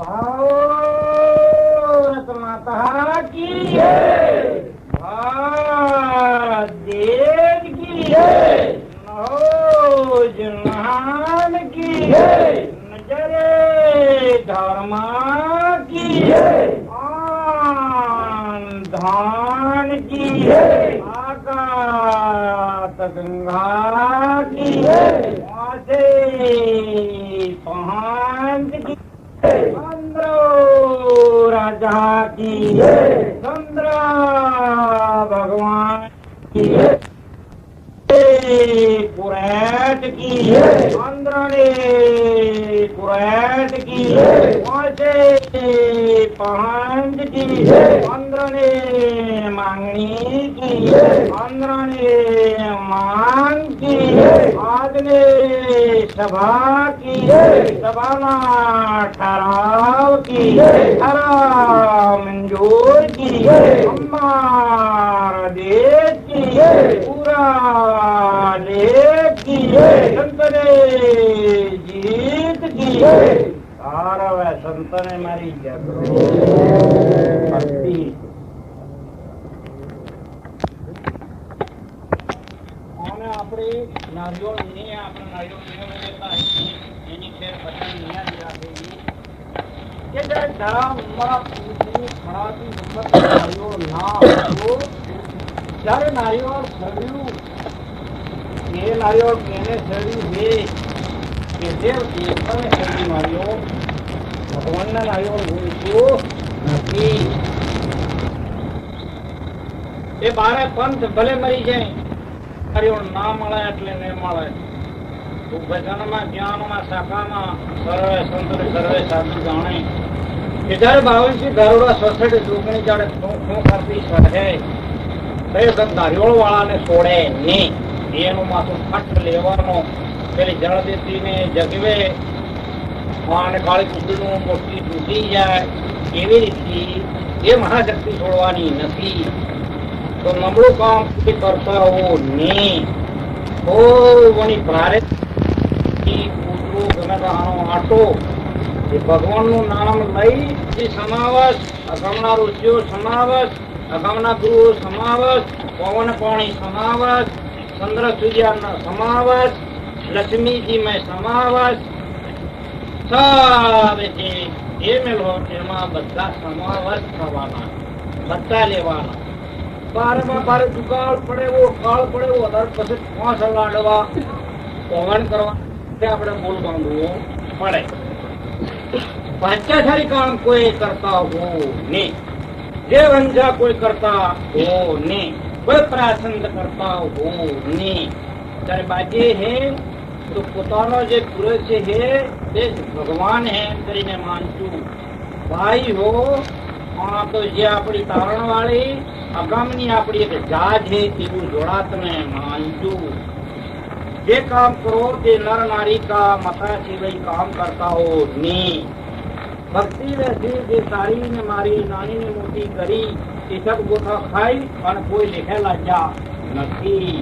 ભારત માતા કી જય ભારત દેશ કી જય નૌજવાન કી જય નજરે ધર્મ કી જય આન ધાન કી બોલો રાજા કી ચંદ્ર ભગવાન પુરેટ કી ચંદ્ર ને પુરેટ કી પહોંચે પાંચ કી ચંદ્ર ને માંગણી કી ચંદ્ર ને માં સભા કી સભાના ઠરાવ કી હરા મંજૂર કી અમાર દેશ કી પૂરા લેખ કી સંતને જીત કી સારા સંતને મારી જગરો ભક્તિ. આપણે નારિયોળ નહીં આપણે નારિયોળ એની ખેર બધાની જ રાખેલી. કે જ્યારે ધરમ ઉંમરા ખડાતી નંબર નારિયોળ ના હતો, ત્યારે નારિયોળ સડ્યું. એ નારિયોળ કેને સડ્યું હે કે જે દેવતાને સડ્યું નારિયેળ, ભગવાનના નારિયોળ હોય નથી એ બારે પંથ ભલે મરી જાય નારિયેળ ના વાળાને છોડે નહીં. એનું માથું ફટ લેવાનો. પેલી જળદેતીને જગવે. અને કાળી મોટી તૂટી જાય. એવી રીતે એ મહાશક્તિ છોડવાની નથી. તો નબળું કામ કરતા હોવું નહીં. વણી ભારે ગમે આનો ભગવાનનું નામ લઈ એ સમાવસ અગમના ઋષિઓ સમાવેશ અગમના ગુરુઓ સમાવસ, પવન, પાણી સમાવસ, ચંદ્ર સૂર્યનો સમાવેશ લક્ષ્મીજી મેં સમાવસ. સારે એ મેળવો એમાં બધા સમાવેશ થવાના, બધા લેવાના. બારમાં બારે દુકાળ પડે એવો, કાળ પડે એવો અધાર પછી પાંચ લાડવા પવન કરવા. તે આપણે બોલ બાંધવું પડે. પાંચાધારી કામ કોઈ કરતા હો નહીં. જે વંજા કોઈ કરતા હો નહીં. કોઈ પ્રાસંદ કરતા હો નહીં. ત્યારે બાજે હે, તો પોતાનો જે પુરુષ છે તે ભગવાન હે કરીને માનતું ભાઈ હો આ તો જે આપણી તારણ વાળી અગામની આપણી એક જાત છે તેવું જોડા તમે માનજો. જે કામ કરો તે નર નારી કા મતા સિવાય કામ કરતા હો નહીં. ભક્તિ રહેશે જે સારી ને મારી નાની ને મોટી કરી એ સબ ગોથા ખાઈ અને કોઈ લેખેલા જા નથી.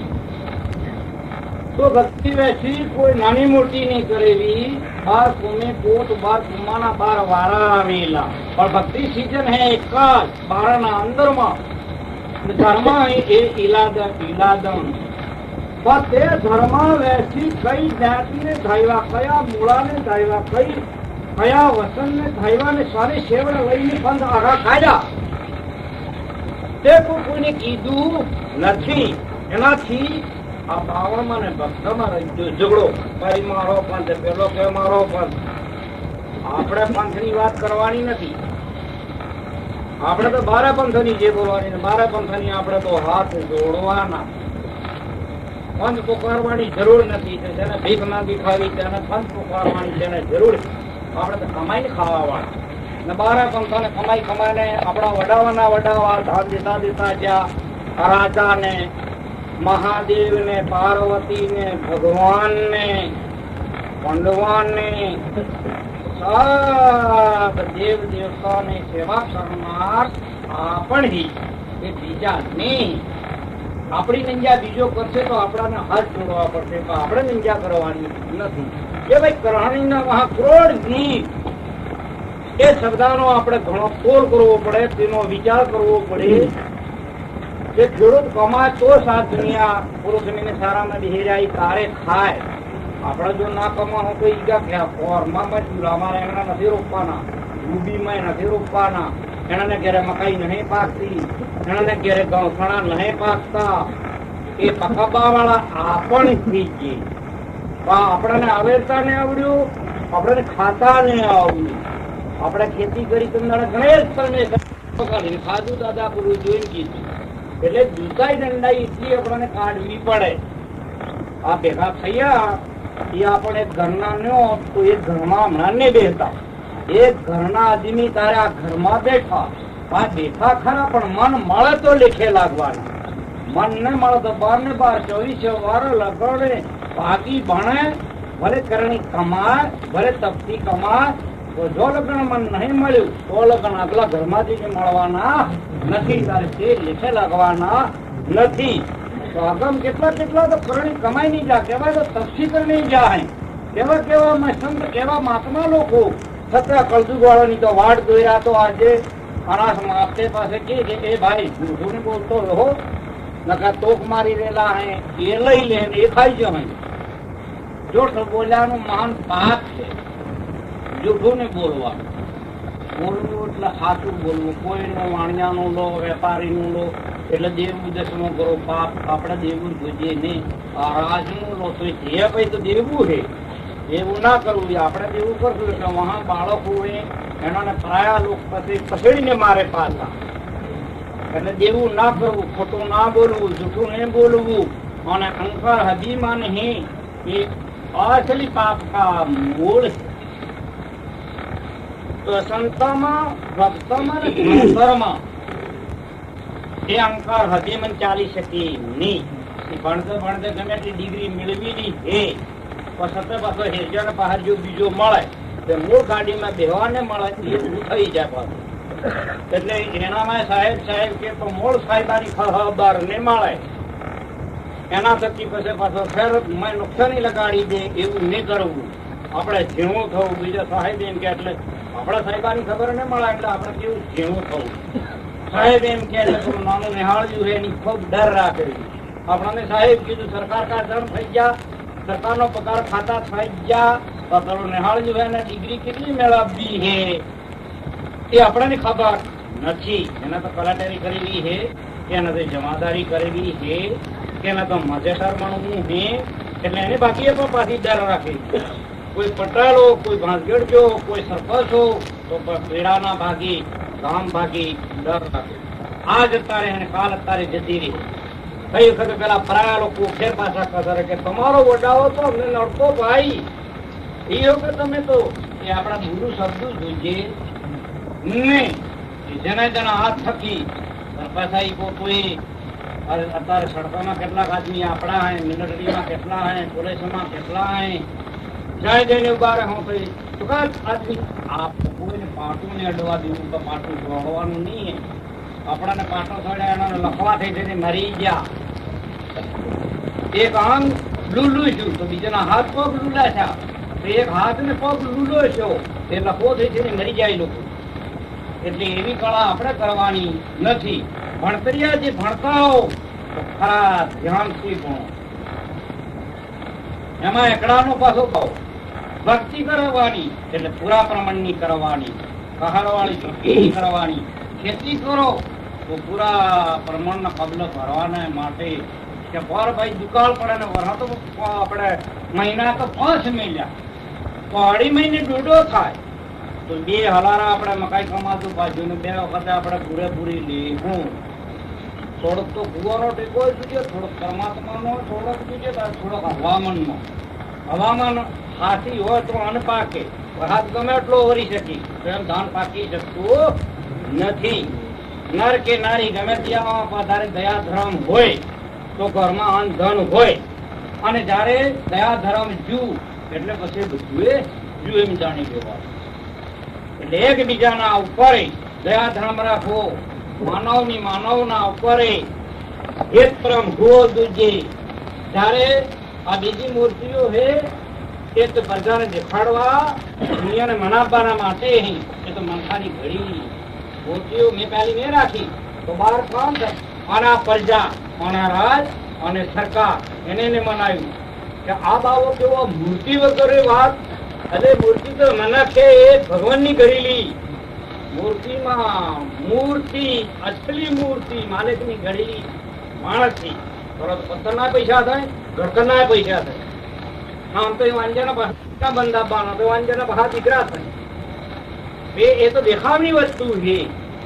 તો ભક્તિ વેચી કોઈ નાની મોટી નહીં કરેલી બાર કોમે કોટ બાર કુમાના બાર વારા આવેલા. પણ ભક્તિ સિઝન હે એક જ બારના અંદરમાં. ધર્મ એ ઈલાદ, ઈલાદમ. પણ તે ધર્મ વેચી કઈ જાતિને ધાયવા, કયા મૂળાને ધાયવા, કઈ કયા વસનને ધાયવા ને સારી શેવડ લઈને બંધ આગા કાઢ્યા તે કોઈ કોઈને કીધું નથી. એનાથી આ બાવળમાં ને ભક્તમાં ઝઘડો. ભાઈ મારો પંથ પેલો કે મારો પંથ આપણે પંથની વાત કરવાની નથી. આપણે તો બારે પંથની જે બોલવાની ને પંથની આપણે તો હાથ જોડવાના. પંથ પુકારવાની જરૂર નથી જેને ભીખ ના દેખાવી તેને પંથ પોકારવાની જેને જરૂર આપણે તો કમાઈને ખાવા વાળા. ને બારે પંથોને કમાઈ કમાઈને આપણા વડાવાના વડાવા ધામ દેતા દેતા જ્યાં રાજાને મહાદેવને ને ભગવાનને ને સબ દેવ દેવતાની સેવા કરનાર આપણી એ બીજા નહીં. આપણી નિંજા બીજો કરશે તો આપણાને હાથ જોડવા પડશે તો આપણે નિંજા કરવાની નથી. કે ભાઈ કરણીના મહાક્રોડની એ શબ્દનો આપણે ઘણો તોલ કરવો પડે, તેનો વિચાર કરવો પડે. કે ખેડૂત કમાય તો સાત દુનિયા પુરુષ જમીને સારામાં બેહેરાય તારે થાય. આપણે જો ના કમાવો તો ઈ ક્યાં ફોરમાં અમારે એમના નથી રોપવાના. ડૂબીમાં નથી રોપવાના. એનાને ઘેરે મકાઈ નહીં પાકતી. એનાને ઘેરે ગૌસણા નહીં પાકતા. એ પકાબા વાળા આપણ થઈ ગઈ પણ આપણને આવેરતા ને આવડ્યું, આપણને ખાતા ને આવડ્યું. આપણે ખેતી કરી તમને ગણેશ પરમેશ્વર ખાધું, દાદા પૂરું જોઈને કીધું. એટલે જુદાઈ દંડાઈ એટલી આપણને કાઢવી પડે. આ ભેગા થયા, એ આપણે ઘરના નો, તો એ ઘરમાં હમણાં નહીં બેસતા એ ઘરના આદમી તારે આ ઘરમાં બેઠા. આ બેઠા ખરા, પણ મન મળે તો લેખે લાગવાના. મન ને મળે તો બાર ને બાર, ચોવીસે વાર લગડે, ભાગી ભણે, ભલે કરણી કમાય, ભલે તપતી કમાય જો લગ્ન મન નહીં મળ્યું, તો લગ્ન આગલા ઘરમાંથી જ મળવાના નથી. તારે તે લેખે લાગવાના નથી. તો આગમ કેટલા કેટલા તો કરણી કમાઈ નહીં જા કેવા તો તપસી નહીં જાય. કેવા કેવા સંત, કેવા મહાત્મા લોકો. છતાં કળજુગ વાળાની તો વાટ દોર્યા તો આજે અનાસ માપતે પાસે કે છે એ ભાઈ જૂઠું બોલતો રહો. નકા તોક મારી રહેલા હે, એ લઈ લે એ ખાઈ જવાય. જૂઠ બોલ્યાનું મહાન પાપ છે. જૂઠું ને બોલવાનું. બોલવું એટલે સાચું બોલવું. કોઈનું વાણિયાનું લો, વેપારીનું લો, એટલે દેવું દસમો કરો. પાપ આપણે દેવું જોઈએ નહીં. રાજનું લો. તો જે ભાઈ તો દેવું છે. એવું ના કરવું આપણે દેવું કરશું એટલે વહા બાળકો એનાને પ્રાયા લોક પછી પછેડીને મારે પાછા. એટલે દેવું ના કરવું. ખોટું ના બોલવું. જૂઠું નહીં બોલવું. અને અંકાર હદીમાં નહીં. એ અસલી પાપ કા મૂળ એટલી એનામાં સાહેબ સાહેબ કે તો મૂળ સાહેબાની મળે. એના થકી પછી પાછો ફેર નુકસાની લગાડી દે, એવું નહીં કરવું. આપણે ઝીણું થવું. બીજા સાહેબ એમ કે એટલે આપણા સાહેબાની ખબર ન મળે એટલે આપણે કેવું જેવું થવું. સાહેબ એમ કે નાનું નિહાળ્યું છે, એની ખૂબ ડર રાખે આપણને સાહેબ કીધું, સરકાર કા ધર્મ થઈ ગયા, સરકારનો પગાર ખાતા થઈ ગયા, તો પેલું નિહાળ્યું છે એને ડિગ્રી કેટલી મેળવવી છે? એ આપણને ખબર નથી. એને તો કલાટારી કરેલી છે, એને તો જમાદારી કરેલી છે, એને તો મજેદાર બનવું છે, એટલે એને બાકી પણ પાછી ડર રાખે કોઈ પટાળો, કોઈ ભાંજગડજો કોઈ સરપંચ તો પેડાના ભાગી, ગામ ભાગી, ડર રાખે આજ અત્યારે અને કાલ અત્યારે જતી રહી. કઈ વખતે પેલા પરાયા લોકો ફેર પાછા કરે કે તમારો વડાવો તો અમને નડતો ભાઈ. એ વખતે તમે તો એ આપણા ગુરુ શબ્દ જોઈએ નહીં જેના જેના હાથ થકી સરપાસાઈ અરે અત્યારે સડકોમાં કેટલાક આદમી આપણા હે, મિલિટરીમાં કેટલા હે, પોલીસમાં કેટલા હે અડવા દેવું પાટું નહીં આપણાને પાટો છોડ્યા એના લખવા થઈ મરી ગયા. એક આંગ લૂલું છું, તો બીજાના હાથ પગ લુલા છે. તો એક હાથ ને પગ લુલો છો એ લખવો થઈ જઈને મરી જાય લોકો. એટલે એવી કળા આપણે કરવાની નથી. ભણતરિયા જે ભણતા હો તો ખરા ધ્યાનથી ભણો. એમાં એકડાનો પાછો ભાવ ભક્તિ કરવાની એટલે પૂરા પ્રમાણની કરવાની કહારવાળી ખેતી કરવાની. ખેતી કરો તો પૂરા પ્રમાણના પગલા ભરવાના માટે કે પર ભાઈ દુકાળ પડે ને વરા તો આપણે મહિના તો પાંચ મહિના તો અઢી મહિને દોઢો થાય. તો બે હલારા આપણે મકાઈ કમાતું બાજુ બે વખતે આપણે પૂરેપૂરી લેવું થોડોક તો ભૂવાનો ટેકો જોઈએ થોડોક પરમાત્માનો થોડોક જોઈએ થોડોક હવામાનનો. હવામાન હાથી હોય તો અન્ન પાકે. વરસાદ ગમે એટલો ઓરી શકી. એમ ધાન પાકી શકતું નથી. નર કે નારી ગમે ત્યાં વધારે દયા ધર્મ હોય, તો ઘરમાં અન્ન ધન હોય. અને જ્યારે દયા ધર્મ જુ, એટલે પછી બધું જુ એમ જાણી લેવા એટલે એકબીજાના ઉપર દયા ધર્મ રાખવો માનવની માનવના ઉપર હેત પ્રેમ હોવો જોઈએ જ્યારે આ બીજી મૂર્તિઓ છે એ તો પ્રજાને દેખાડવા, દુનિયાને મનાવવાના માટે એ તો મનખાની ઘડી. મૂર્તિઓ મેં પહેલી મેં રાખી, તો બાર કોણ આના પ્રજા આના રાજ અને સરકાર. એને એને મનાવ્યું. કે આ બાબો કેવો મૂર્તિ વગર વાત. અરે મૂર્તિ તો મનખે એ ભગવાનની ઘડેલી. મૂર્તિમાં મૂર્તિ, અસલી મૂર્તિ, માલિકની ઘડેલી. માણસની. પથ્થરના પૈસા થાય. ઘડકરના પૈસા થાય આમ તો એ વાંજાના બહાર બંધ તો વાંજાના બહાર દીકરા થાય એ એ તો દેખાવની વસ્તુ છે.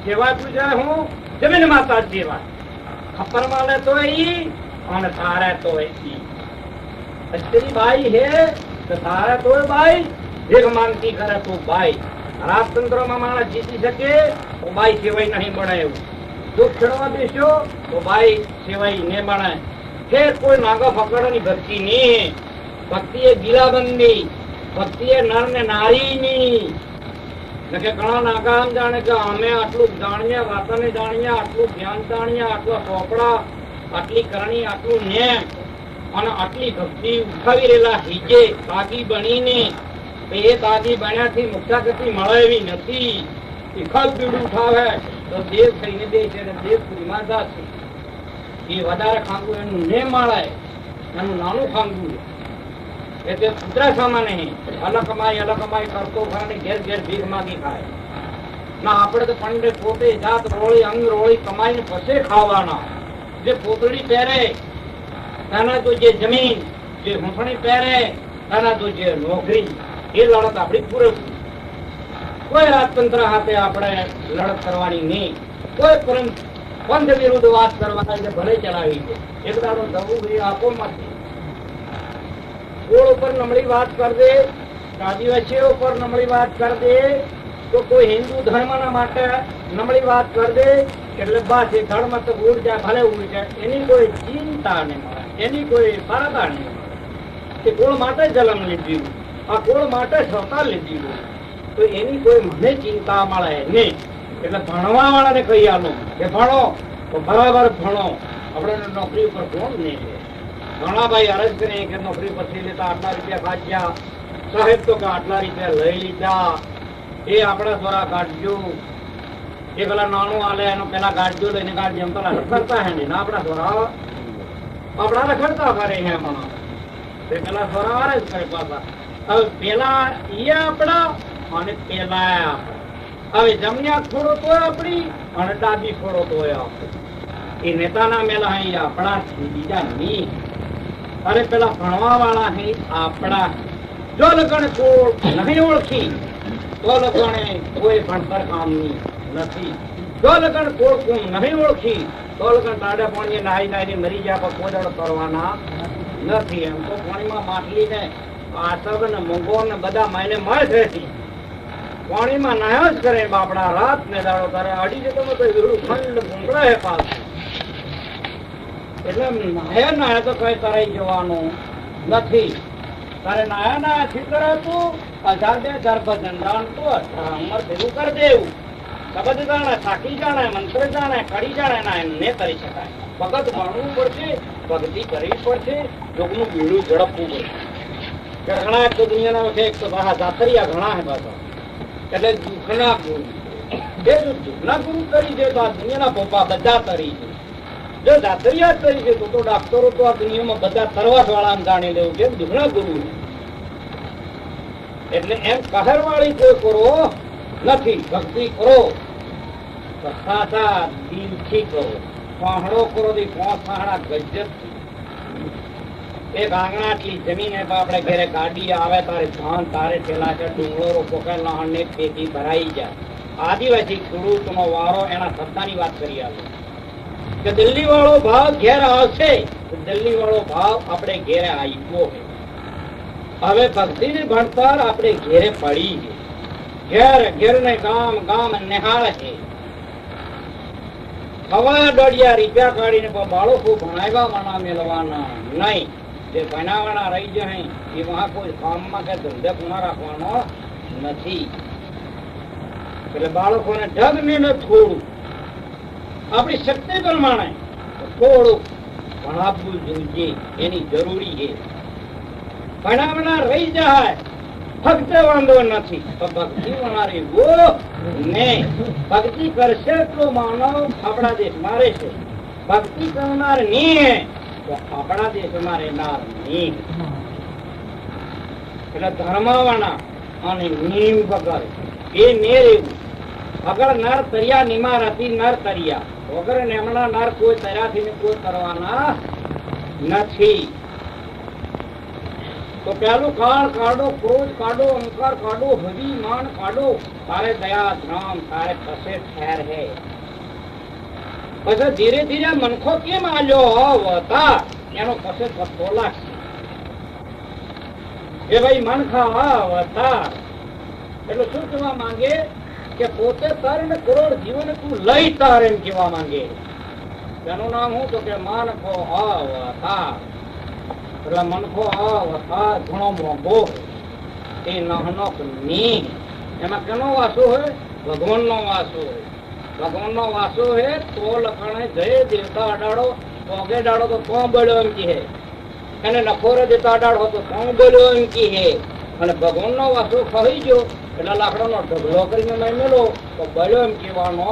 સેવા જાય હું જમીન માતા સેવા ખપ્પર માલે તો તારે તો એ. અચ્છરી બાઈ હે, તો તારે તો બાઈ. ભેગ માંગતી કરે તો બાઈ. રાજતંત્રમાં માણસ જીતી શકે, તો બાઈ સેવાય નહીં બને એવું. દુઃખ ખેડવા દેશો, તો બાઈ સેવાય ને બને. ફેર કોઈ નાગા ફકડની ભક્તિ નહીં. ભક્તિ એ ગીલાબંધી ભક્તિ એ નર ને નારીની. કે ઘણા નાગા આમ જાણે કે અમે આટલું જાણીએ વાતને જાણીએ આટલું ધ્યાન જાણીએ આટલા ચોપડા આટલી કરણી, આટલું ને અને આટલી ભક્તિ ઉઠાવી રહેલા હિજે તાગી બનીને એ તાગી બન્યાથી મુક્તાગતિ મળે એવી નથી. એ પીડું ઉઠાવે, તો દેવ થઈને દે છે દેવ પૂરીમાં જાશે. એ વધારે ખાંગું એનું ને માળાય એનું નાનું ખાંગું એ તે કૂતરા સામાન નહીં અલગ કમાઈ અલગ કમાઈ કરતો ખાને ઘેર ઘેર ભીખ માંગી ખાય. ના, આપણે તો પંડે પોતે જાત રોળી, અંગ રોળી કમાઈને પછી ખાવાના. જે પોતળી પહેરે તેના તો જે જમીન, જે હૂંફણી પહેરે એના તો જે નોકરી, એ લડત આપણી પૂરેપૂરી કોઈ રાજતંત્ર હાથે આપણે લડત કરવાની નહીં. કોઈ પરમ પંથ વિરુદ્ધ વાત કરવાના છે? ભલે ચલાવી છે. એક દાડો દવું ભાઈ આપો માંથી કુળ ઉપર નમળી વાત કર દે આદિવાસીઓ ઉપર નમળી વાત કર દે તો કોઈ હિન્દુ ધર્મના માટે નમળી વાત કર દે એટલે બસ એ ધર્મ તો ઉડ જાય ભલે ઉડ જાય એની કોઈ ચિંતા નહીં મળે, એની કોઈ પરદા નહીં મળે. એ કોળ માટે જન્મ લીધી આ કોળ માટે સતા લીધી તો એની કોઈ મને ચિંતા મળે નહીં. એટલે ભણવા વાળાને કહી આલો કે ભણો. તો બરાબર ભણો. આપણે નોકરી ઉપર કોણ નહીં ઘણા ભાઈ અરજ કરે કે નોકરી પછી લેતા આટલા રૂપિયા કાઢ્યા સાહેબ તો કે આટલા રૂપિયા લઈ લીધા. એ આપણા દ્વારા કાઢજો. એ પેલા નાનું આલે, એનો પેલા કાઢજો લઈને કાઢજો. એમ પેલા રખડતા હે ને આપણા દ્વારા. આપણા રખડતા કરે હે હમણાં તે પેલા દ્વારા વારે જ કરે પાછા. હવે પેલા એ આપણા અને પેલા આપણા. હવે જમ્યા થોડો તો આપણી અને ડાબી થોડો તો એ નેતાના મેલા અહીં આપણા બીજા નહીં. અરે પેલા ભણવા વાળા હે આપણા. જો લગણ કોળ નહીં ઓળખી, તો લગણે કોઈ ભણતર કામની નથી. જો લગણ કોળ કોમ નહીં ઓળખી, તો લગણ ટાડા પાણીએ નાહી નાહી મરી જાય પણ કોઈ દાડો કરવાના નથી. એમ તો પાણીમાં માટલી ને આસબ ને મૂંગો ને બધા માયને મળે છે. પાણીમાં નાયો જ કરે બાપડા રાત ને દાડો તારે અડી જતો તો ખંડ ભૂંગળે હે પાસ એટલે નાયા નાયા તો કઈ તરાઈ જવાનું નથી. તારે નાયા નાયા થી કરાતું હજાર બે હજાર ભજન અઢાર અમર ભેગું કરી દેવું. શબ્દ જાણે સાકી જાણે, મંત્ર જાણે, કડી જાણે, ના એમને કરી શકાય. ભગત ભણવું પડશે, ભક્તિ કરવી પડશે, જોગનું બીડું ઝડપવું પડશે. ઘણા એક તો દુનિયાના છે, એક તો બહાર જાતરિયા ઘણા હે પાછા. એટલે દુઃખના ગુરુ એ જો દુઃખના ગુરુ કરી છે તો આ દુનિયાના પપ્પા બધા તરી છે. જો દાતરિયા કરી છે તો ડાક્ટરો તો આ દુનિયામાં બધા તરવાસ વાળા જાણી લેવું છે. દુઃખના ગુરુ એટલે એમ કહેર વાળી કોઈ કરો નથી. ભક્તિ કરો. સાચા દિલથી કરો. પહોળો કરો દી પાંચ પહાડા એક આટલી જમીન તો આપણે ઘરે ગાડી આવે, તારે ધાન, તારે પેલા છે ડુંગળો પોકે લહણ ને પેટી ભરાઈ જાય આદિવાસી ખેડૂતનો વારો એના સત્તાની વાત કરી આવે. કે દિલ્હી વાળો ભાવ ઘેર આવશે દિલ્હી વાળો ભાવ આપણે ઘેરે આવ્યો હવે ભક્તિની ભણતર આપણે ઘેરે પડી છે ઘેર ઘેર ને ગામ ગામ નિહાળ છે હવા દોડિયા રૂપિયા કાઢીને બાળકો ભણાવ્યા મના મેળવાના નહીં. જે ભણાવવાના રહી જાય એમાં કોઈ કામમાં કે ધંધે પૂણા રાખવાનો નથી. એટલે બાળકોને ઢગ ને થોડું. આપણી શક્તિ પ્રમાણે થોડું ભણાવવું જોઈએ, એની જરૂરી છે. ભણાવના રહી જાય ફક્ત વાંધો નથી. તો ભક્તિ વણારી વો ને. ભક્તિ કરશે તો માનવ આપણા દેશમાં રહેશે. ભક્તિ કરનારની તો આપણા દેશમાં રહેનારની એટલે ધર્મવાળા અને નીમ વગર. એ ને રહેવું. વગર નર તરિયા, નિમા રતી નર તરિયા. વગર નેમણા નર કોઈ તર્યાથી કોઈ કરવાના નથી. તો પેલું કાળ કાઢો, ક્રોધ કાઢો અંકાર કાઢો અભિમાન કાઢો. તારે દયા ધ્રામ તારે કસે ઠેર હે. પછી ધીરે ધીરે મનખો કેમ આલ્યો? હતા એનો કસે પત્તો લાગશે. એ ભાઈ મનખા હતા એટલે શું કહેવા માંગે? કે પોતે તર કરોડ જીવન તું લઈ તાર એમ કહેવા માંગે. તેનું નામ હું તો કે માનખો અવતાર એટલે મનખો અવતાર ઘણો મોંઘો એ નહનકની એમાં કેનો વાસો હોય? ભગવાન નો વાસો હોય. ભગવાન નો વાસો હે, તો લખાણે જય દેવતા અડાડો પોગે ડાડો તો કોણ બળ્યો એમ કી હે અને નખોરે દેતા અડાડો તો કોણ બળ્યો એમ કી હે અને ભગવાન નો વાસો ખઈ ગયો, એટલે લાકડાનો ઢગલો કરીને મેં મેલો, તો બળ્યો એમ કહેવાનો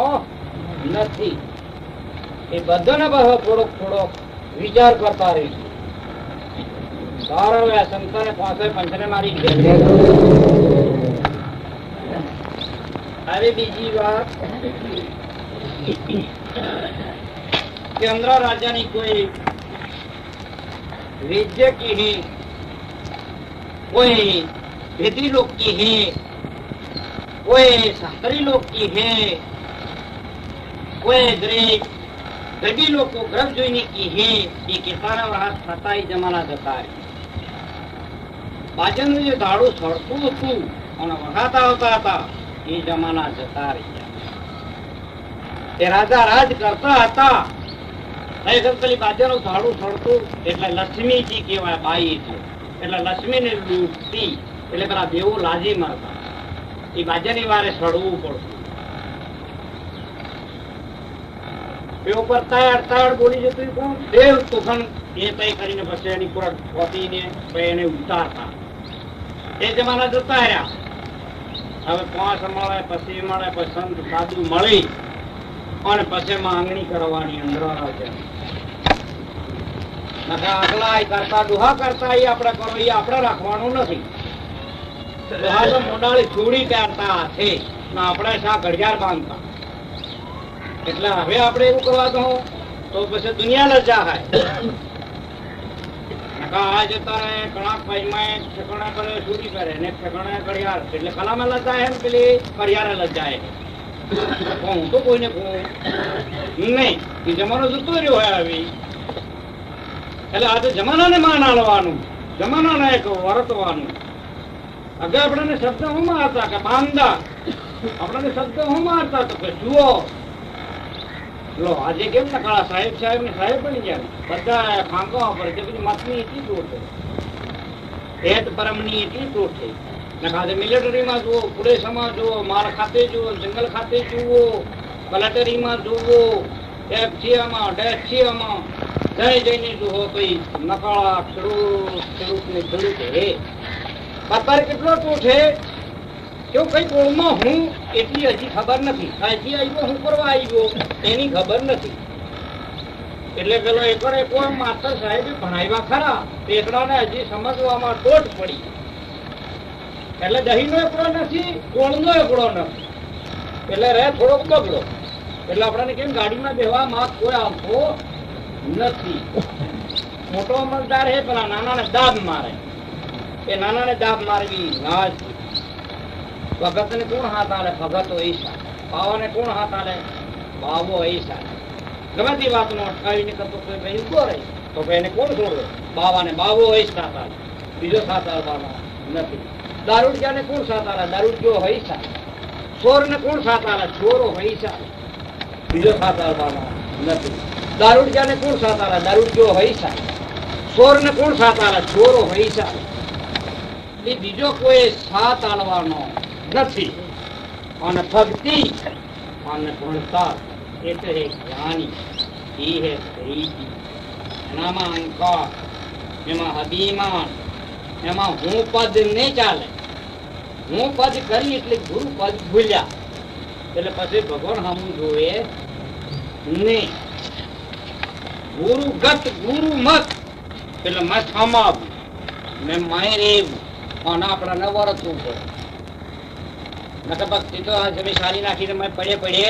નથી. એ બધાને પાછો થોડોક થોડોક વિચાર કરતા રહી સારા હવે આ સંતને પાસે પંચને મારી હવે બીજી વાત કે અંદ્રા રાજાની કોઈ વેદ્ય की है कोई भेदी लोग की है कोई शास्त्री लोग की है कोई गरीब ગરીબી લોકો ગ્રહ જોઈને કી હે એ કિસાના વરસ થતા એ જમાના જતા રહે પાચનનું જે દાડું સળતું હતું અને વગાતા આવતા હતા એ જમાના જતા રહ્યા. તે રાજા રાજ કરતા હતા. પેલી બાજાનું ઝાડું સળતું એટલે લક્ષ્મીજી કહેવાય બાઈ એટલે એટલે લક્ષ્મીને લૂંટતી એટલે પેલા દેવો લાજી મારતા. એ બાજાની વારે સડવું પડતું. એ ઉપર તાયડ તાયડ બોલી જતું કોણ? દેવ તુફાન એ તય કરીને પછી એની પૂરા ખોતીને એને ઉતારતા. એ જમાના જતા રહ્યા. હવે પાંચ મળે પછી મળે, પછી સંત સાધુ મળી અને પછી માંગણી કરવાની અંદર આવે રાખવાનું નથી. દુહા તો મોડાળી ચૂડી પહેરતા ને આપણે ઘડિયાળ બાંધતા? એટલે હવે આપણે એવું કરવા દો, તો પછી દુનિયા લજા થાય એટલે જમાનો જતો રહ્યો હોય આવી. એટલે આજે જમાનાને માન આલવાનું, જમાનાને એક વર્તવાનું. અગે આપણને શબ્દ હું મારતા કે બાંધા આપણને શબ્દ હું મારતા કે જુઓ આજે કેમ ને કાળા? સાહેબ સાહેબ ને સાહેબ બની ગયા? બધા ફાંકવા પડે છે પછી મતની એટલી દૂર છે હેત પરમની એટલી દૂર થઈ. ખાતે મિલિટરીમાં જુઓ પુરેશમાં જુઓ, માળ ખાતે જુઓ, જંગલ ખાતે જુઓ કલેક્ટરીમાં જુઓ એફસીઆમાં ડેફસીઆમાં જઈ જઈને જુઓ તો ઈ નકાળા ખેડૂત ખેડૂત ને ખેડૂત હે. અત્યારે કેટલો ટૂટ છે? કેવું કઈ ગોળમાં હું એટલી હજી ખબર નથી. હજી આવ્યો, હું કરવા આવ્યો એની ખબર નથી. એટલે પેલો એકડો એક માસ્ટર સાહેબે ભણાવ્યા ખરા. એકડાને હજી સમજવામાં ટોટ પડી. એટલે દહીંનો એકડો નથી ગોળનો એકડો નથી. એટલે રહે થોડોક બગડો. એટલે આપણને કેમ ગાડીમાં બેહવા માં કોઈ આવતો નથી. મોટો અમલદાર હે, પેલા નાનાને દાબ મારે. એ નાનાને દાબ મારવી ના જ ભગતને કોણ હાથ આલે? ભગતો ઈશા. બાવાને કોણ હાથ આલે? ભાવો ઈશા. ગમે તે વાતનો અટકાવીને કરતો કોઈ ભાઈ ઊભો રહે. તો ભાઈ એને કોણ છોડે? બાવાને બાવો હોય હાથ આલે. બીજો સાથ આલવાનો નથી. દારૂડિયાને કોણ સાથ આલે? દારૂડિયો હૈસા ચોરને કોણ સાથ આલે? ચોરો હૈસા બીજો સાથ આલવાનો નથી. દારૂડિયાને કોણ સાથ આલે? દારૂડિયો હૈસા ચોરને કોણ સાથ આલે? ચોરો હૈસા એ બીજો કોઈ સાથ આલવાનો નથી. અને ભક્તિ અને ગુણતા એટલે જ્ઞાની એ હે એનામાં અહંકાર, એમાં અભિમાન, એમાં હું પદ નહીં ચાલે. હું પદ કરી એટલે ગુરુ પદ ભૂલ્યા. એટલે પછી ભગવાન સામું જોવે નહીં. ગુરુ ગત, ગુરુ મત. એટલે મત હમાવ ને માય રેવું અને આપણા ન વરતવું પડે નકર ભક્તિ તો આ જમી સારી નાખીને પડે પડે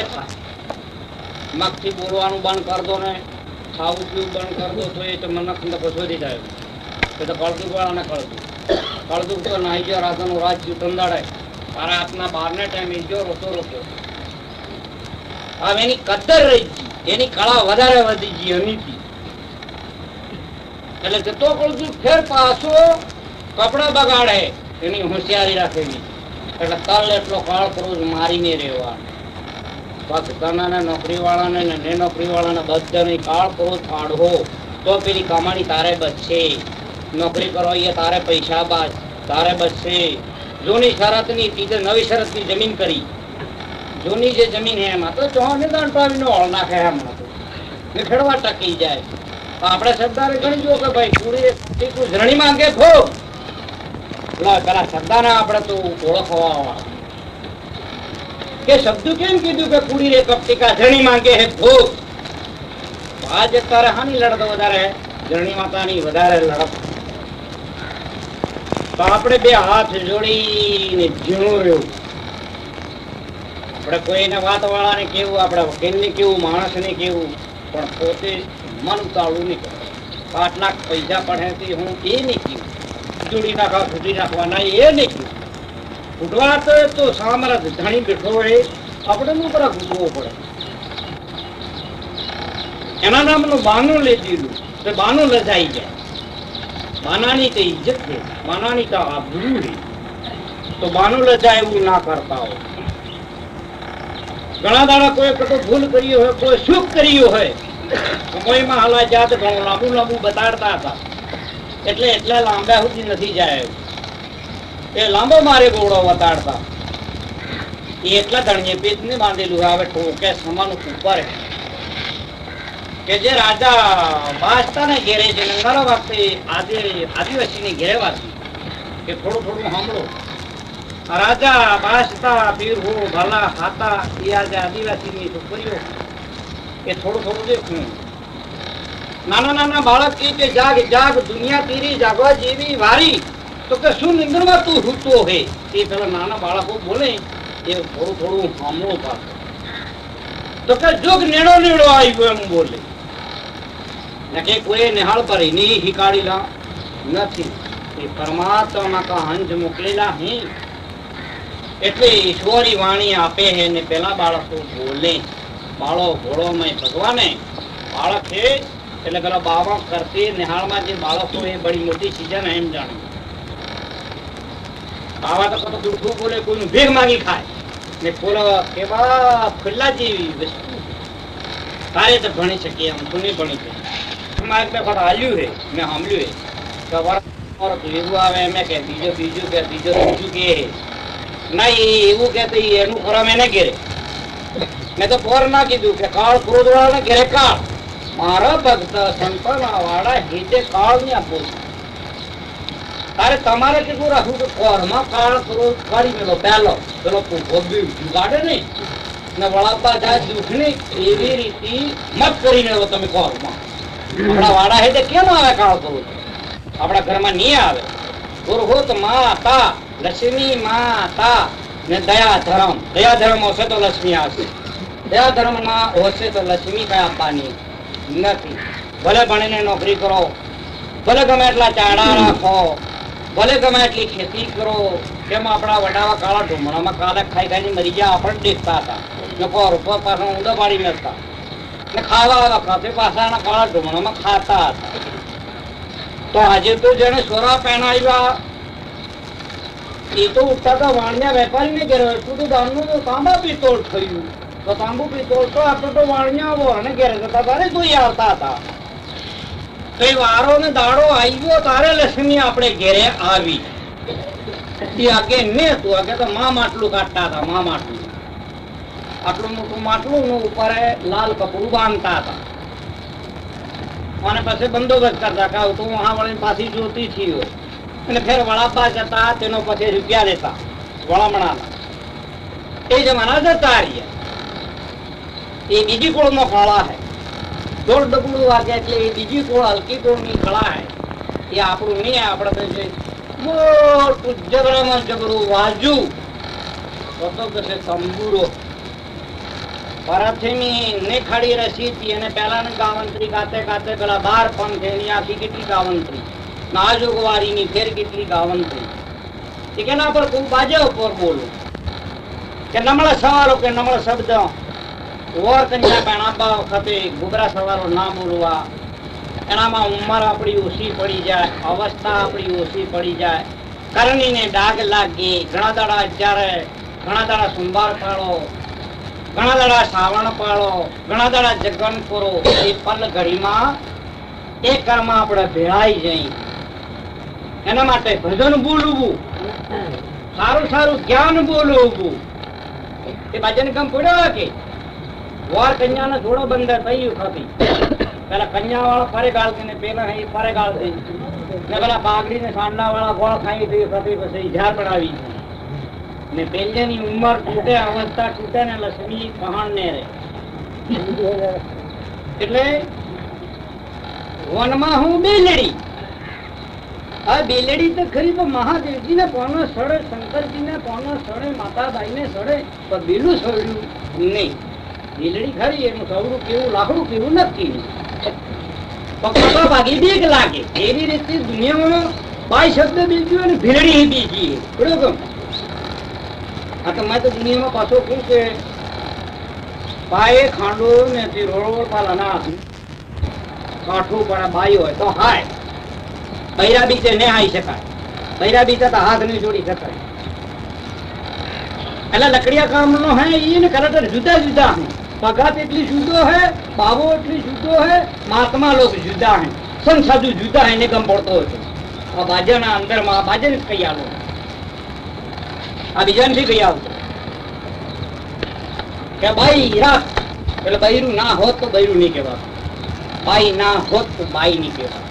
મગથી બોલવાનું બંધ કર ને, ખાવું પીવું બંધ કર તો એ તો મને પછોડી જાય. એ તો કળદુક વાળાને કળતું કળતું તો નાહી ગયો, રાજાનું રાજ્ય ધંધાડે તારા હાથના બારને ટાઈમે ગયો રોતો રોતો. હવે એની કદર રહી ગઈ. એની કળા વધારે વધી ગઈ એનીથી. એટલે જતો કળતું ફેર પાછો કપડા બગાડે. એની હોશિયારી રાખેલી એટલે તલ એટલો કાળ ક્રોધ મારીને રહેવાનો. ભક્તના નોકરી વાળાને ને ને નોકરી વાળાને બધાને કાળ ક્રોધ કાઢવો તો પેલી કમાણી તારે બચશે. નોકરી કરો એ તારે પૈસા બાદ, તારે બચશે. જૂની શરતની, તીજે નવી શરતની જમીન કરી. જૂની જે જમીન હે એમાં તો ચોને દાણ પાવીને ઓળ નાખે હમણાં તો. ટકી જાય. આપણે સરદારે ગણી જો કે ભાઈ પૂરી ઝરણી માંગે લા પેલા સરદારને આપણે તો ઓળખવા કે શબ્દ કેમ કીધું કે કુડી રે કપટિકા ધણી માંગે હે ભોગ? આજ અત્યારે હાની લડત વધારે ધરણી માતાની વધારે લડત. તો આપણે બે હાથ જોડીને ઝીણું રહ્યું. આપણે કોઈને વાત વાળાને કેવું, આપણે વકીલને કેવું, માણસને કેવું, પણ પોતે મન ઉતાળું નહીં. કરે આટલા પૈસા પડે હું એ નહીં કેવું જોડી નાખવા ફૂટી નાખવાના, એ નહીં ફૂટવા તો તો સામરસ ધણી બેઠો હોય આપણે નું પર ખૂટવો પડે. એના નામનું બાનું લઈ દીધું, તો બાનું લજાઈ જાય. બાનાની તે ઇજ્જત છે, બાનાની તો આબરૂ છે. તો બાનું લજાય એવું ના કરતા હોય. ઘણા દાડા કોઈ કટો ભૂલ કરી હોય, કોઈ સુખ કર્યું હોય, સમયમાં હાલા જાત ઘણું લાંબુ લાંબુ બતાડતા હતા. એટલે એટલા લાંબા સુધી નથી જાય. એ લાંબો મારે ગોળો વતાડતા. એ એટલા ધણીએ પેજ ને બાંધેલું હવે ઠોકે, સમાન ઉપર કે જે રાજા બાસતા ને ઘેરે છે, નંગારા વખતે આદિ આદિવાસી ઘેરે વાસી કે થોડું થોડું સાંભળો. રાજા બાસતા પીર હો ભલા, હાતા, એ આજે આદિવાસીની છોકરીઓ. એ થોડું થોડું દેખું નાના નાના બાળક કે જાગ જાગ, દુનિયા તીરી, જાગવા જેવી વારી. તો કે શું નિંદ્રમાં તું હૂતો હે? એ પેલા નાના બાળકો બોલે, એ થોડું થોડું સાંભળો પાછો. તો કે જોગ નેડો નેડો આવ્યો એમ બોલે. નકે કોઈ નિહાળ પર એની હિકાડેલા નથી. એ પરમાત્મા કા હંજ મોકલેલા હે. એટલે ઈશ્વરી વાણી આપે હે ને પેલા બાળકો બોલે, બાળો ઘોડો ભગવાને, બાળક છે એટલે પેલા બાબા કરતી નિહાળમાં જે બાળકો એ બડી મોટી સિઝન એમ જાણે બાવા તો કતો દુઃખું બોલે, કોઈનું ભેગ માંગી ખાય. ને પોલો કેવા ખુલ્લા જેવી વસ્તુ. તારે તો ભણી શકીએ એમ, તું નહીં ભણી શકે. મારે એક વખત હાલ્યું હે મેં સાંભળ્યું હે વરસ એવું આવે, એમ કે, બીજો, બીજું કે, બીજો, બીજું કે. ના એ એવું કે એનું ખોરામ એને ઘેરે. મેં તો ફોર ના કીધું કે, કાળ ક્રોધ વાળા ઘેરે કાળ મારા ભક્ત સંતોના વાળા હિતે કાળ ને આપો. તારે તમારે કીધું રાખવું કે કોરમાં કાળ કરો કરી મેલો પહેલો. પેલો ભોગવી જુગાડે નહીં. ને વડાપા જાય દુખની, એવી રીતે મત કરી મેળવો તમે કોરમાં. આપણા વાળા હિતે કેમ આવે કાળ કરો આપણા ઘરમાં નહીં આવે. ગુરહુત માતા, લક્ષ્મી માતા ને દયા ધર્મ. દયા ધર્મ હશે તો લક્ષ્મી આવશે. દયા ધર્મ ના હશે તો લક્ષ્મી કઈ આપવાની નથી. ભલે ભણીને નોકરી કરો, ભલે ગમે એટલા ચાડા રાખો, ભલે ગમે એટલી ખેતી કરો કેમ આપણા વડાવા કાળા ઢુમણામાં કાલે ખાઈ ખાઈને મરી ગયા, આપણને દેખતા હતા. લોકો રૂપો પાસે ઊંધો પાડી મેળતા. ને ખાવા વખતે પાછાના કાળા ઢુમણામાં ખાતા હતા. તો આજે તો જેને સોરા પહેણાવ્યા, એ તો ઉઠતા વાણિયા વેપારીને ઘેર એટલું તો દાનનું તો તાંબા પિત્તોળ થયું. તો તાંબુ પીતો તો આપણે તો વાણિયા વોરને ઘેર જતા તારે જોઈ આવતા હતા. એ વારો ને દાડો આવ્યો તારે લક્ષ્મી આપણે ઘેરે આવી. આગે ને તું આગે તો મા માટલું કાઢતા હતા મા માટલું આટલું મોટું માટલું ને ઉપર લાલ કપડું બાંધતા હતા. અને પછી બંદોબસ્ત કરતા કે આવું તો વહાં વળીને પાછી જોતી થયો અને ફેર વડાપા જતા તેનો પછી રૂપિયા લેતા ગોળામણાના એ જમાના જતા રહ્યા. એ બીજી કોળનો કળા હે. દોઢ ડબલું વાગે એટલે એ બીજી કોળ હલકી કોળની કળા હે. એ આપણું નહીં, આપણે તો છે મોટું જબરામાં જબરું વાજુ. તો કશે તંબુરો પરાથેની ને ખાડી રસી હતી અને પહેલાની ગાવંત્રી કાતે કાતે પેલા બાર પંખ એની આખી કેટલી ગાવંત્રી? નાજુગવારીની ફેર કેટલી ગાવંત્રી? કે એના પર ખૂબ બાજે ઉપર બોલું? કે નમળ સવાલો કે નમળ શબ્દ? વર કન્યા પહેણાવવા વખતે ગુબરા સવારો ના બોલવા એનામાં ઉંમર આપણી ઓછી પડી જાય, અવસ્થા આપણી ઓછી પડી જાય. કરણીને ડાઘ લાગે, ઘણા દાડા અત્યારે ઘણા દાડા સોમવાર પાળો, ઘણા દાડા શ્રાવણ પાળો, ઘણા દાડા જગન કરો એ પલ ઘડીમાં એ કર્મ આપણે ભેળાઈ જઈ. એના માટે ભજન બોલવું. સારું સારું જ્ઞાન બોલવું. એ ભજન કમ પડ્યો કે? વાર કન્યાનો થોડો બંદર થયું ખતી પેલા કન્યા વાળા ફરે ગાળતી ને પેલા અહીં ફરે ગાળતી. ને પેલા પાઘડી ને સાંડલા વાળા ગોળ ખાઈ થઈ ખતી પછી ઝાર પડાવી. ને પેલ્યાની ઉંમર તૂટે, અવસ્થા તૂટે ને લક્ષ્મી મહાન ને રે એટલે વનમાં હું બેલડી. આ બેલડી તો ખરી તો મહાદેવજી ને કોનો સડે શંકરજી ને કોનો સડે માતાબાઈ ને સડે, પણ બેલું સડ્યું નહીં. બેલડી ખરી, એનું સવડું કેવું લાકડું કેવું નથી. ભાગી બીક લાગે. એવી રીતે દુનિયામાં બાઈ શબ્દ બીજું અને ભીલડી બીજી. બરોબર? આ તો મેં તો દુનિયામાં પાછો કહું કે બાએ ખાંડો ને રોડ પાલા ના કાઠું પણ બાઈ હોય તો હાય. પૈરા બીજે ને હાઈ શકાય. પૈરા બીજે તો હાથ નહીં જોડી શકાય. એટલે લકડિયા કામ નો હે એ ને કલટર જુદા જુદા હે. પગાત એટલી જુદો હે બાબો એટલી જુદો હે મહાત્મા લોક જુદા હે. સંસાધુ જુદા હે, નિગમ પડતો હતો આ બાજાના અંદરમાં બાજન કઈ આવો આ બીજાને થી કઈ આવતો કે ભાઈ રાખ. એટલે બૈરું ના હોત તો બૈરું નહીં કહેવાતું. બાઈ ના હોત તો બાઈ નહીં કહેવાતું.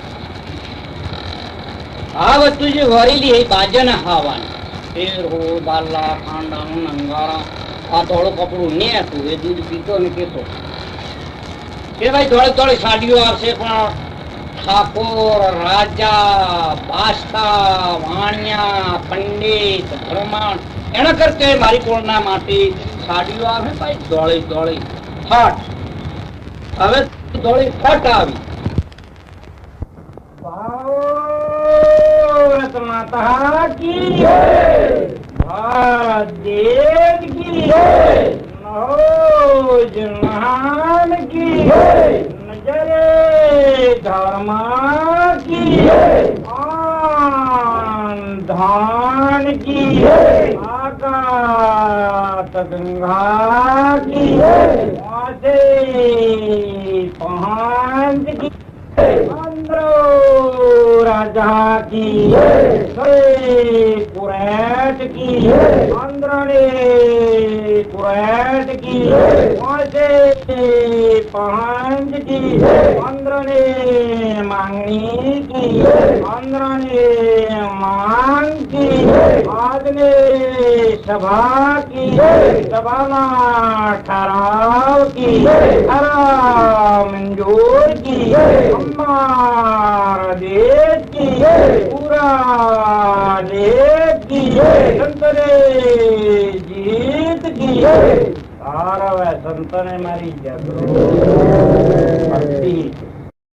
આ વસ્તુ જે વરેલી એ બાજન હાવાની. તેર હો, બાલા ખાંડાનું નંગારા. આ ધોળું કપડું ને હતું, એ દૂધ પીતો ને કેતો. કે ભાઈ ધોળે ધોળે સાડીઓ આવશે, પણ ઠાકોર, રાજા બાસ્તા વાણિયા, પંડિત, બ્રહ્માંડ, એના કરતે મારી કોળના માટે સાડીઓ આવે ભાઈ ધોળી ધોળી. ફટ. હવે ધોળી ફટ આવી. માતા કી हाँ देव की मनोज की नजरे धर्मा की धान की आका गंगा की माते की राजा की કુરેટ કી આંધ્રની કુરેટ કી પાંચ પાંચ કી की आंध्र ने मांगनी की आंध्र ने मांग की आज ने सभा की सभा ठहराव की ठहराव मंजूर की हमारा देश की पूरा देश की संतरे जीत की સારા સંતને મારી જગરો